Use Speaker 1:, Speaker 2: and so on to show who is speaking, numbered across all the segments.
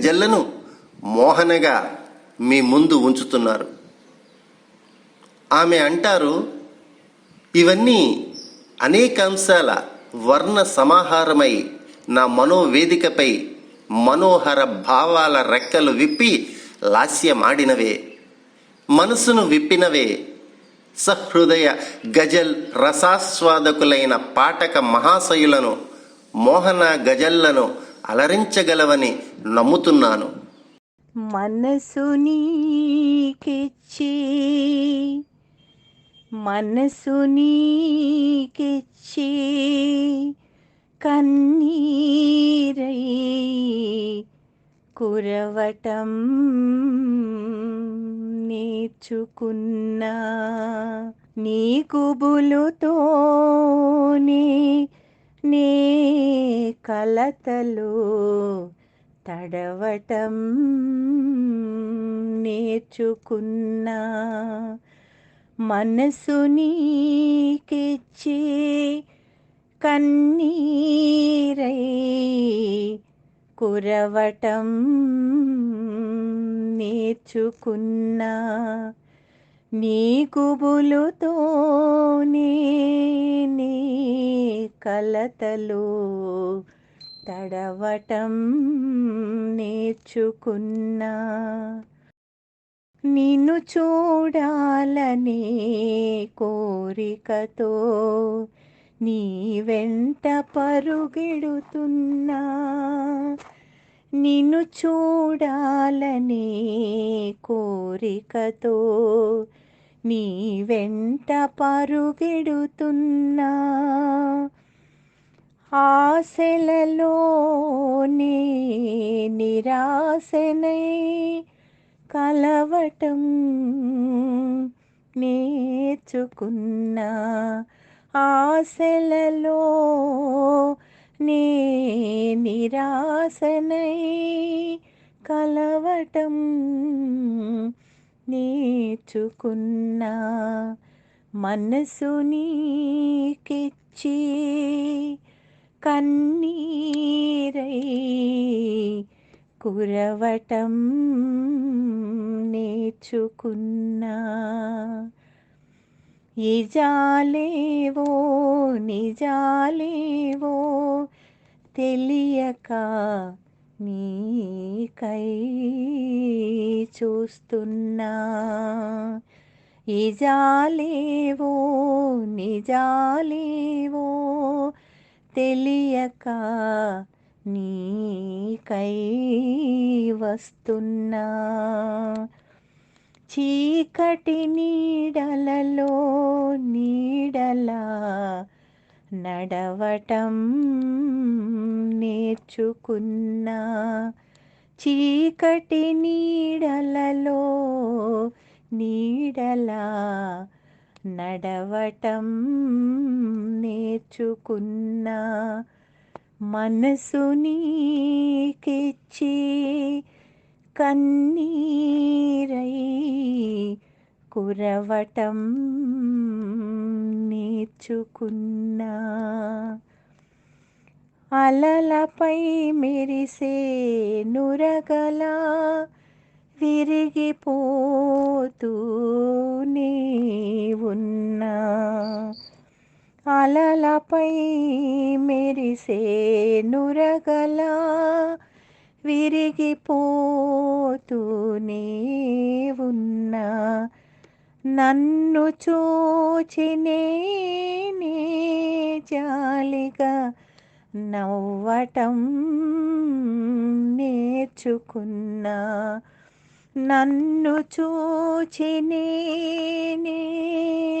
Speaker 1: జల్లను మోహనగా మీ ముందు ఉంచుతున్నారు. ఆమె అంటారు ఇవన్నీ అనేక అంశాల వర్ణ సమాహారమై నా మనోవేదికపై మనోహర భావాల రెక్కలు విప్పి లాస్యమాడినవే. మనసును విప్పినవే. సహృదయ గజల్ రసాస్వాదకులైన పాఠక మహాశయులను మోహన గజల్లను అలరించగలవని నమ్ముతున్నాను.
Speaker 2: మనసు నీకిచ్చి మనసు నీకిచ్చి కన్నీరై కురవటం నేర్చుకున్నా నీ కుబులుతోనే నే కలతలో తడవటం నేర్చుకున్నా మనసు నీకిచ్చి కన్నీరై కురవటం నేర్చుకున్నా నీ కుబులుతోనే నీ కలతలో తడవటం నేర్చుకున్నా. నిన్ను చూడాలనే కోరికతో నీ వెంట పరుగెడుతున్నా. నిన్ను చూడాలనే కోరికతో నీ వెంట పరుగెడుతున్నా. ఆశలలోనే నిరాశనై కలవటం నేర్చుకున్నా ఆశలలో నే నిరాశనై కలవటం నేర్చుకున్నా మనసు నీకిచ్చి కన్నీరై కురవటం నేర్చుకున్నా. ఇజాలేవో నిజాలేవో తెలియక నీకై చూస్తున్నా. ఇజాలేవో నిజాలేవో తెలియక నీకై వస్తున్నా. చీకటి నీడలలో నీడలా నడవటం నేర్చుకున్నా. చీకటి నీడలలో నీడలా నడవటం నేర్చుకున్నా మనసు నీకిచ్చి కన్నీరై కురవటం నేర్చుకున్నా అలలపై మెరిసే నురగలా విరిగిపోతూనే ఉన్నా. అలలపై మెరిసే నురగలా విరిగిపోతూనే ఉన్నా. నన్ను చూచినే జాలిగా నవ్వటం నేర్చుకున్నా. నన్ను చూచినే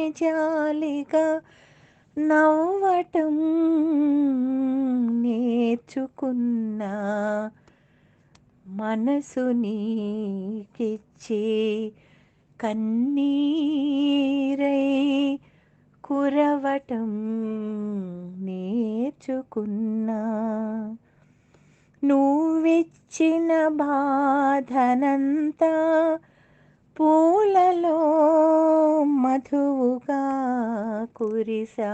Speaker 2: జాలిగా నవ్వటం నేర్చుకున్నా. మనసు నీకిచ్చి కన్నీరై కురవటం నేర్చుకున్నా. నువ్విచ్చిన బాధనంతా పూలలో మధువుగా కురిసా.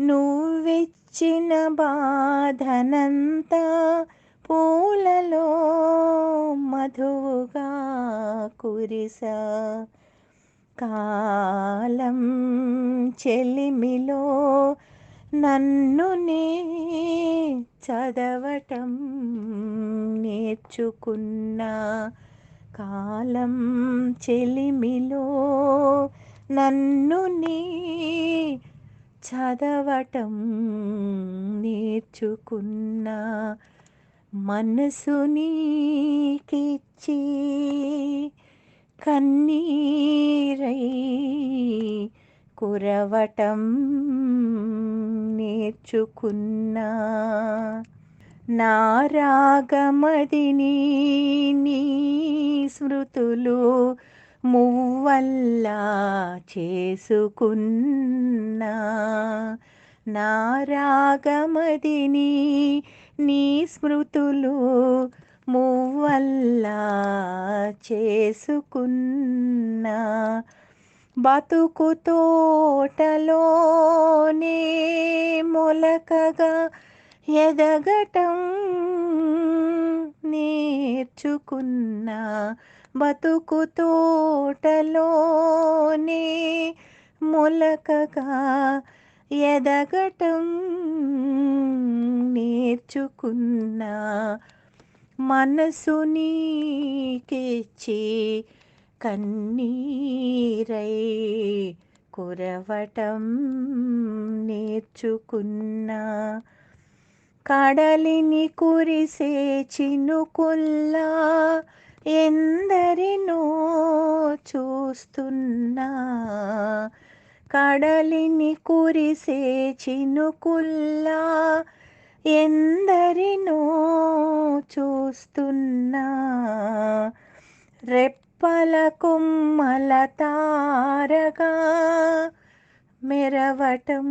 Speaker 2: నువ్విచ్చిన బాధనంతా పూలలో మధువుగా కురిసా. కాలం చెలిమిలో నన్ను నే చదవటం నేర్చుకున్న కాలం చెలిమిలో నన్ను నీ చదవటం నేర్చుకున్న మనసు నీకిచ్చి కన్నీరై కురవటం నేర్చుకున్నా. నా రాగమదిని నీ స్మృతులు మువ్వల్లా చేసుకున్నా. నా రాగమదిని నీ స్మృతులు మువ్వల్లా చేసుకున్నా. బతుకు తోటలోనే మొలకగా ఎదగటం నేర్చుకున్నా బతుకు తోటలోనే మొలకగా ఎదగటం నేర్చుకున్నా మనసు నీకిచ్చి కన్నీరై కురవటం నేర్చుకున్నా. కడలిని కురిసే చినుకుల్లా ఎందరినో చూస్తున్నా. కడలిని కురిసే చినుకుల్లా ఎందరినో చూస్తున్నా. రెప్పల కొమ్మల తారగా మెరవటం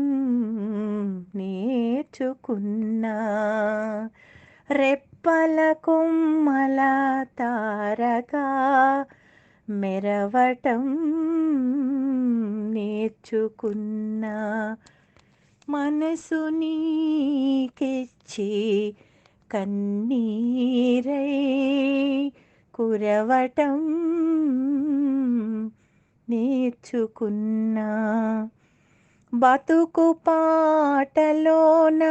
Speaker 2: నేర్చుకున్నా. రెప్పల కొమ్మల తారగా మెరవటం నేర్చుకున్నా. మనసు నీకిచ్చి కన్నీరై కురవటం నేర్చుకున్నా. బతుకు పాటలోన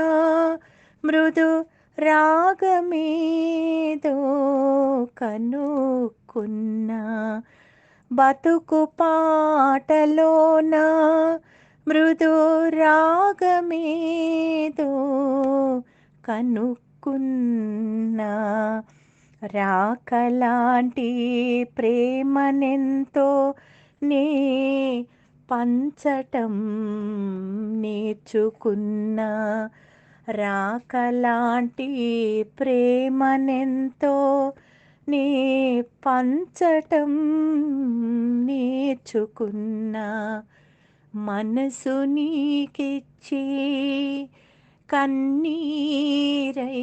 Speaker 2: మృదు రాగమేదో కనుక్కున్నా. బతుకు పాటలోన మృదు రాగమేదో కనుక్కున్నా. రాకలాంటి ప్రేమనెంతో నే పంచటం నేర్చుకున్న రాకలాంటి ప్రేమనెంతో నే పంచటం నేర్చుకున్నా మనసు నీకిచ్చి కన్నీరై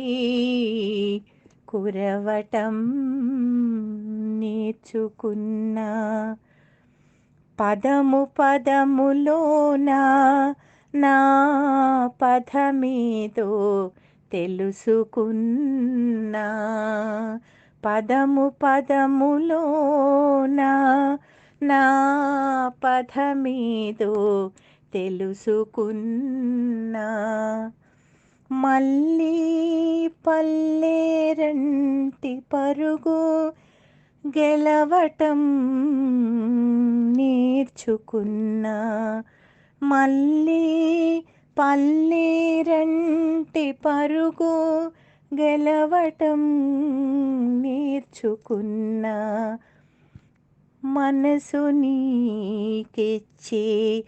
Speaker 2: కురవటం నేర్చుకున్నా పదము పదములోన నా పదమేదో తెలుసుకున్నా. పదము పదములోన నా పదమేదో తెలుసుకున్నా. మళ్ళీ పల్లేరంటి పరుగు గెలవటం నేర్చుకున్నా. మళ్ళీ పల్లేరంటి పరుగు గెలవటం నేర్చుకున్నా. మనసు నీకిచ్చే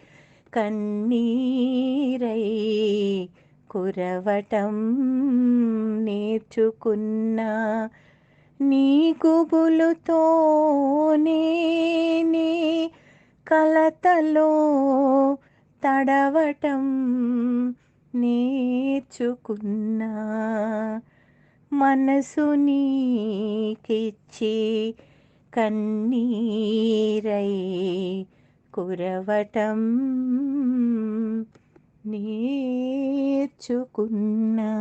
Speaker 2: కన్నీరై కురవటం నేర్చుకున్నా. నీ గుబులుతోనే నీ కలతలో తడవటం నేర్చుకున్నా మనసు నీకిచ్చి కన్నీరై కురవటం నేర్చుకున్నా.